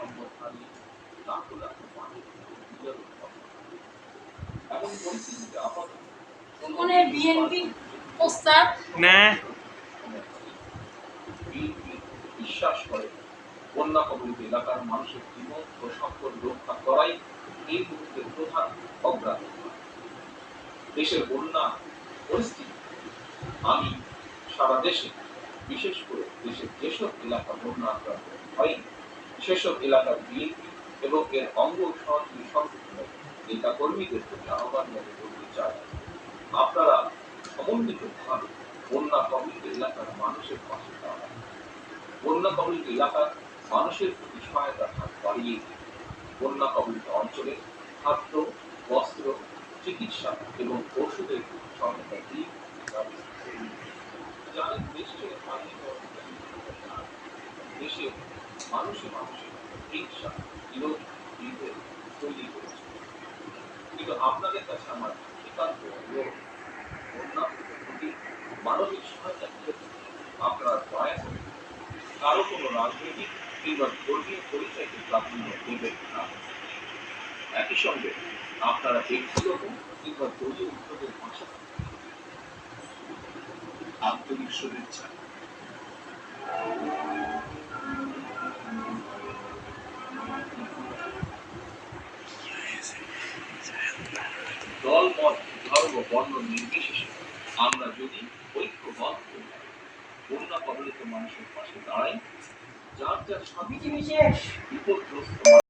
সম্পদশালী না হলে মানুষ পরিস্থিতিতে বিশ্বাস করে বন্যা কবলিত এলাকার মানুষের জীবন ও সম্পদ রক্ষা করাই এই মুহূর্তের প্রধান অগ্রাধিকার। দেশের বন্যা পরিস্থিতি আমি সারা দেশে বিশেষ করে দেশের যেসব এলাকা বন্যা আক্রান্ত হয়নি সেসব এলাকার বিএনপি এবং এর অঙ্গ সহযোগী সংগঠনের নেতা কর্মীদের প্রতি আহ্বান জানিয়ে বলতে চাই আপনারা সমন্বিতভাবে বন্যা কবলিত এলাকার মানুষের পাশে দাঁড়ান বন্যা কবলিত এলাকার মানুষের প্রতি সহায়তার হাত বাড়িয়ে দিন। বন্যা কবলিত অঞ্চলে খাদ্য, বস্ত্র, চিকিৎসা এবং ওষুধের সহায়তা দিন জানেন দেশের মানুষে মানুষে হিংসা, বিরোধ, বিভেদ, তৈরি করেছে। কিন্তু আপনাদের কাছে আমার একান্ত অনুরোধ বন্যা প্রতি মানবিক সহায়তা দিতে আপনারা দয়া করে কারও কোনো রাজনৈতিক কিংবা ধর্মীয় পরিচয়কে প্রাধান্য দেবেন না। একই সঙ্গে আপনারা ব্যক্তিগত কিংবা দলীয় উদ্যোগের পাশাপাশি আন্তরিক শুভেচ্ছা। দল মত ধর্ম বর্ণ নির্বিশেষে আমরা যদি ঐক্যবদ্ধ বন্যা কবলিত মানুষের পাশে দাঁড়াই যার যার সবই জিনিসের বিপদগ্রস্ত